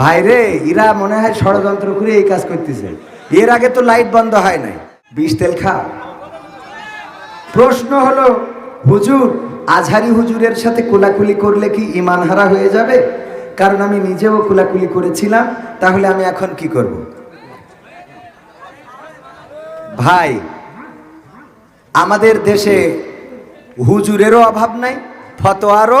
ভাইরে এরা মনে হয় ষড়যন্ত্র করে এই কাজ করতেছে। এর আগে তো লাইট বন্ধ হয় নাই। বিষ তেল খা। প্রশ্ন হলো, হুজুর, আজহারি হুজুরের সাথে কোলাকুলি করলে কি ইমান হারা হয়ে যাবে? কারণ আমি নিজেও কোলাকুলি করেছিলাম, তাহলে আমি এখন কি করব? ভাই, আমাদের দেশে হুজুরেরও অভাব নাই, ফতোয়ারও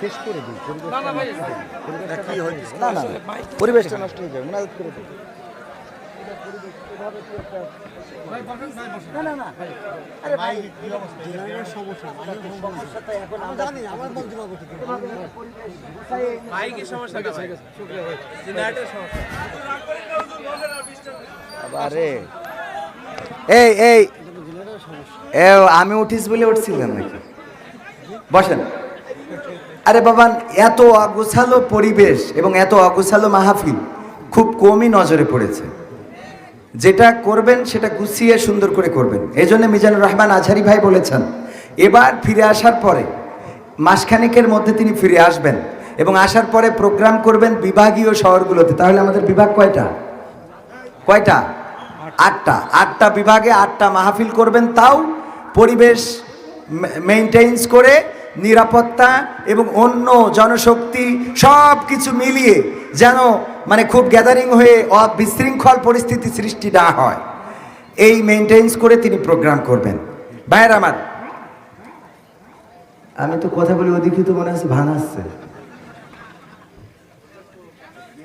শেষ করে দিই না না পরিবেশটা নষ্ট হয়ে যাবে। করে দিই আরে এই এই। এ আমি উঠিস বলে উঠছিলাম নাকি? বসেন। আরে বাবান এত অগোছালো পরিবেশ এবং এত অগোছালো মাহফিল খুব কমই নজরে পড়েছে। যেটা করবেন, সেটা গুছিয়ে সুন্দর করে করবেন। এই জন্য মিজানুর রহমান আঝারি ভাই বলেছেন, এবার ফিরে আসার পরে, মাসখানেকের মধ্যে তিনি ফিরে আসবেন এবং আসার পরে প্রোগ্রাম করবেন বিভাগীয় শহরগুলোতে। তাহলে আমাদের বিভাগ কয়টা? কয়টা? আটটা। আটটা বিভাগে আটটা মাহফিল করবেন, তাও পরিবেশ মেনটেন্স করে নিরাপত্তা এবং অন্য জনশক্তি সব কিছু মিলিয়ে যেন মানে খুব গ্যাদারিং হয়ে অ- বিশৃঙ্খল পরিস্থিতি সৃষ্টি না হয়। এই মেনটেন্স করে তিনি প্রোগ্রাম করবেন। ভাইয়ের আমার। আমি তো কথা বলি ওদিকে তো মনে হচ্ছে ভাঙাচ্ছে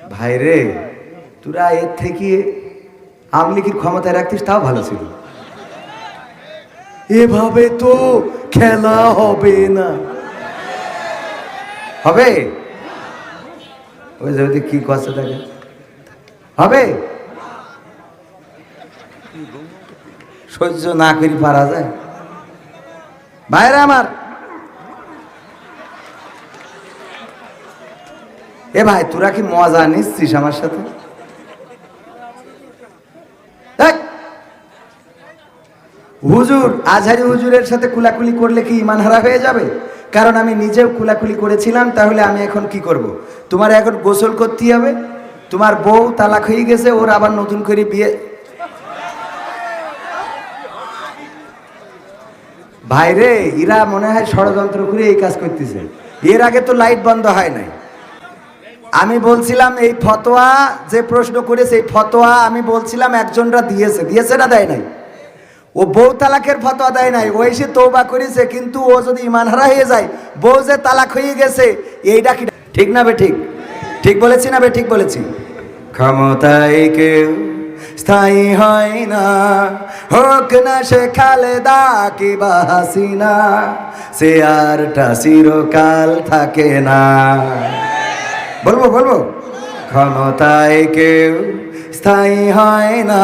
ভাইরে তোরা এর থেকে আওয়ামী লীগের ক্ষমতায় রাখতিস তাও ভালো ছিল। এভাবে তো খেলা হবে না। হবে? ওই যে ওদিকে কি কথা থাকে হবে? সহ্য না করি পারা যায়। বাইরে আমার। এ ভাই, তোরা কি মজা নিচ্ছিস আমার সাথে? হুজুর, আজহারি হুজুরের সাথে কুলাকুলি করলে কি ইমান হারা হয়ে যাবে? কারণ আমি নিজেও কুলাকুলি করেছিলাম, তাহলে আমি এখন কি করব। তোমার এখন গোসল করতে হবে, তোমার বউ তালাক হয়ে গেছে, ওর আবার নতুন করে বিয়ে। ভাইরে এরা মনে হয় ষড়যন্ত্র করে এই কাজ করতেছে। এর আগে তো লাইট বন্ধ হয় নাই। আমি বলছিলাম, এই ফতোয়া যে প্রশ্ন করেছে, এই ফতোয়া আমি বলছিলাম একজনরা দিয়েছে। দিয়েছে না দেয় নাই? ও বউ তালাকের ফতোয়া দেয় নাই। ও এসে তৌবা করেছে, কিন্তু ও যদি ইমান হারা হয়ে যায়, বউ যে তালাক হয়ে গেছে এইটা কি ঠিক না বে ঠিক? ঠিক বলেছি না বে ঠিক বলেছি? ক্ষমতায় কেউ স্থায়ী হয় না, হোক না সে খালেদা কি বা হাসিনা, সে আরটা চিরকাল থাকে না। বলব বলব? ক্ষমতায় কেউ স্থায়ী হয় না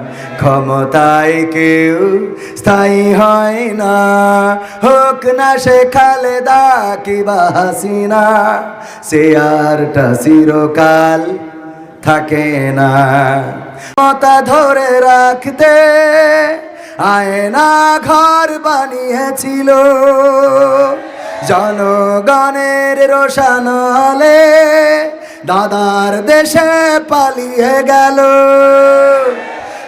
ক্ষমতায় কেউ স্থায়ী হয় না। হোক না সে খালেদা কিবা হাসিনা, সে আরটা চিরকাল থাকে না। মতা ধরে রাখতে আয়না ঘর বানিয়েছিল। জনগণের রোশানলে দাদার দেশে পালিয়ে গেল।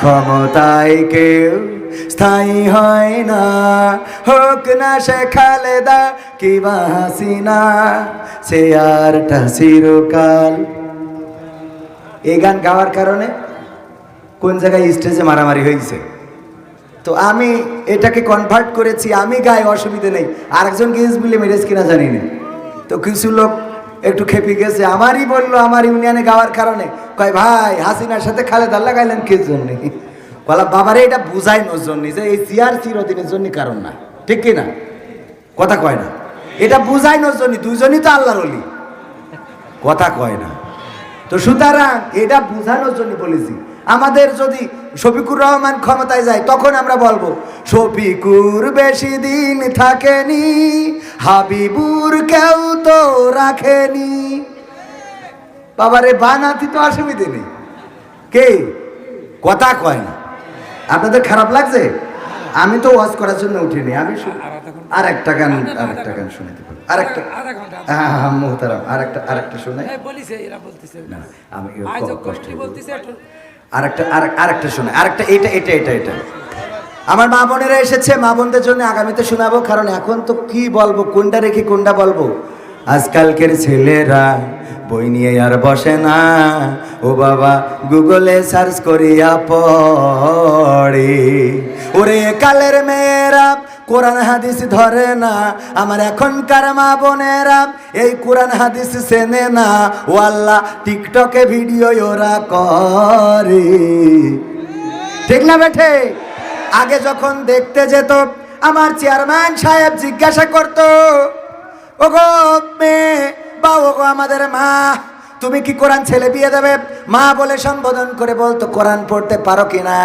ক্ষমতায় কেউ স্থায়ী হয় না। হোক না সে খালেদা কিবা হাসিনা, সে আরটা চিরকাল। এই গান গাওয়ার কারণে কোন জায়গায় স্টেজে মারামারি হয়েছে? তো আমি এটাকে কনভার্ট করেছি, আমি গাই অসুবিধে নেই। আরেকজন গেস মিলে মেরেজ কিনা জানি না তো কিছু লোক একটু খেপি গেছে। আমারই বলল, আমার ইউনিয়নে গাওয়ার কারণে। কয়, ভাই, হাসিনার সাথে খালে দাল্লা গাইলেন কে জন্য? বলা বাবারে, এটা বুঝাইনোর জন্য, যে এই সিআর চিরদিনের জন্য কারণ না। ঠিক কি না? কথা কয় না। এটা বুঝাইনোর জন্য, দুইজনই তো আল্লাহর অলি কথা কয় না। তো সুতরাং এটা বুঝানোর জন্য বলেছি আমাদের যদি শফিকুর রহমান ক্ষমতায় যায় তখন আমরা বলব শফিকুর বেশি দিন থাকেনি হাবিবুর কেউ তো রাখেনি। বাবারে বানাতি তো অসুবিধে নেই। কে? কথা কয় না। আপনাদের খারাপ লাগছে? আমি তো ওয়াজ করার জন্য উঠিনি আমি আর একটা গান আর একটা গান শুনতে পারি আর একটা হ্যাঁ হ্যাঁ মোহতারাম আর একটা আর একটা শোনাই আমি কষ্ট বলতেছে আরেকটা, আরেক- আরেকটা শোনে, আরেকটা, এটা এটা এটা এটা। আমার মা বোনেরা এসেছে, মা বোনদের জন্য আগামীতে শোনাবো, কারণ এখন তো কি বলব, কোনটা রেখে কোনটা বলব? আজকালকের ছেলেরা বই নিয়ে আর বসে না। ও বাবা, গুগলে সার্চ করিয়া পড়ে। ওরে কালের মেয়েরা কোরআন হাদিস ধরে না। আমার এখনকার মা বোনেরা এই কোরআন হাদিস চেনে না। ও আল্লাহ, টিকটকে ভিডিও ওরা করে। ঠিক না বেঠে? আগে যখন দেখতে যেত, আমার চেয়ারম্যান সাহেব জিজ্ঞাসা করত, ওগো, মেয়ে, বা ওগো আমাদের মা তুমি কি কোরআন ছেলে বিয়ে দেবে? মা বলে সম্বোধন করে বলতো কোরআন পড়তে পারো কিনা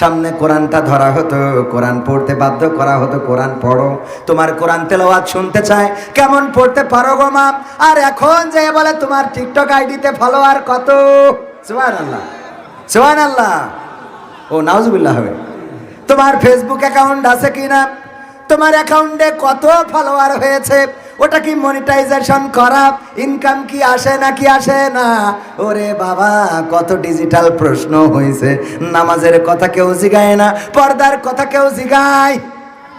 সামনে কোরআনটা ধরা হতো, কোরআন পড়তে বাধ্য করা হতো, কোরআন পড়ো। তোমার কোরআন তেলাওয়াত শুনতে চায়, কেমন পড়তে পারো গো মা? আর এখন যে বলে তোমার টিকটক আইডিতে ফলোয়ার কত? সুবহান আল্লাহ সুবহান আল্লাহ ও, নাউজুবিল্লাহ হবে। তোমার ফেসবুক অ্যাকাউন্ট আছে কিনা তোমার অ্যাকাউন্টে কত ফলোয়ার হয়েছে? ওটা কি মনিটাইজেশন করা? ইনকাম কি আসে না কি আসে না? ওরে বাবা, কত ডিজিটাল প্রশ্ন হয়েছে নামাজের কথা কেউ জিগায় না, পর্দার কথা কেউ জিগায়।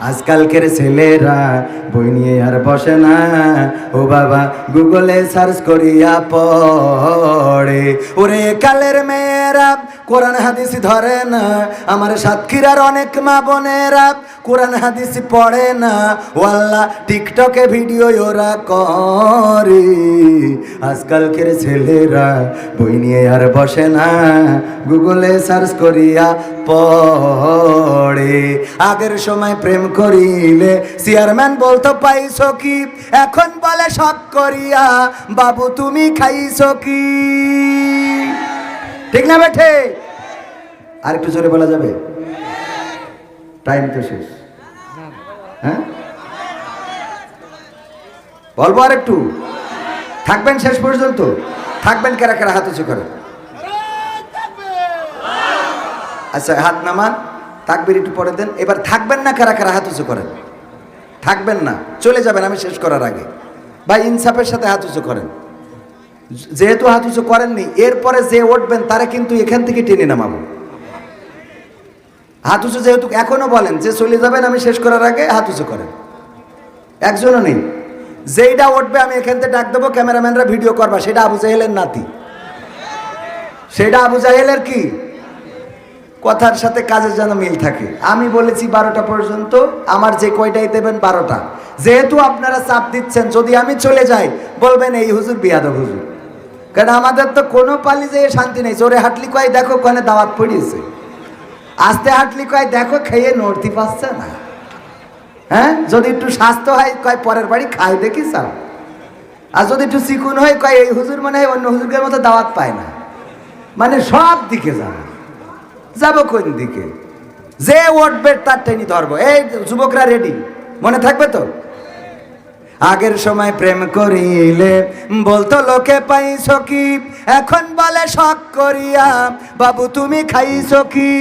আজকালকের ছেলেরা বই নিয়ে আর বসে না। ও বাবা, গুগলে সার্চ করিয়া পড়ে। ওরে কালের মেয়েরা, কোরআন হাদিস ধরে না। আমার সাতক্ষীরার অনেক মা বোনেরা কোরআন হাদিস পড়ে না। ও আল্লাহ, টিকটকে ভিডিও ওরা করে। আজকালকের ছেলেরা বই নিয়ে আর বসে না। গুগলে সার্চ করিয়া পড়ে। আগের সময় প্রেম করিলে। চেয়ারম্যান বলতো, পাইছো কি? এখন বলে সব করিয়া, বাবু তুমি খাইছো কি? ঠিক না বেঠে? আর একটু জোরে বলা যাবে? টাইম তো শেষ। হ্যাঁ? বলব আর একটু? থাকবেন শেষ পর্যন্ত? থাকবেন কেরা কেরা হাত উঁচু করে? আচ্ছা হাত নামান। তাকবির একটু পরে দেন। এবার থাকবেন না কারা কারা হাত উঁচু করেন? থাকবেন না, চলে যাবেন, আমি শেষ করার আগে। বা ইনসাফের সাথে হাত উঁচু করেন। যেহেতু হাত উঁচু করেননি, এরপরে যে উঠবেন তারা কিন্তু এখান থেকে টেনে নামাবো। হাত উঁচু যেহেতু এখনও বলেন, যে চলে যাবেন, আমি শেষ করার আগে হাত উঁচু করেন। একজনও নেই। যেইটা উঠবে আমি এখান থেকে ডাক দেবো, ক্যামেরাম্যানরা ভিডিও করবা। সেটা আবু জাহেলের নাতি। সেটা আবু জাহেলের কি? কথার সাথে কাজের যেন মিল থাকে। আমি বলেছি বারোটা পর্যন্ত, আমার যে কয়টাই দেবেন বারোটা। যেহেতু আপনারা চাপ দিচ্ছেন, যদি আমি চলে যাই, বলবেন এই হুজুর বিয়াদব হুজুর। কারণ আমাদের তো কোনো পালি যে শান্তি নেই, চোরে হাঁটলি কয় দেখো কোনে দাওয়াত পড়িয়েছে। আস্তে হাঁটলি কয় দেখো খেয়ে নড়তি পাচ্ছে না। হ্যাঁ? যদি একটু স্বাস্থ্য হয়, কয় পরের বাড়ি খায় দেখি চাও। আর যদি একটু চিকুন হয়, কয় এই হুজুর মানে অন্য হুজুরের মতো দাওয়াত পায় না। মানে সব দিকে যাবে। যাব কোন দিকে? যে উঠবে তার টেনি ধরবো। এই যুবকরা রেডি মনে থাকবে তো? আগের সময় প্রেম করিলে বলতো, লোকে পাইছ কি? এখন বলে শখ করিয়া, বাবু তুমি খাইছ কি?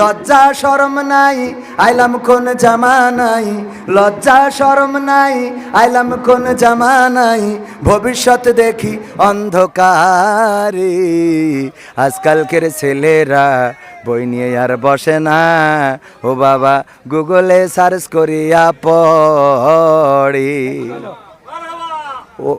লজ্জা, শরম নাই, আইলাম কোন জামা নাই। লজ্জা, শরম নাই, আইলাম কোন জামা নাই। ভবিষ্যৎ দেখি অন্ধকারে। আজকালকের ছেলেরা বই নিয়ে আর বসে না। ও বাবা গুগলে সার্চ করিয়া পড়ি। ও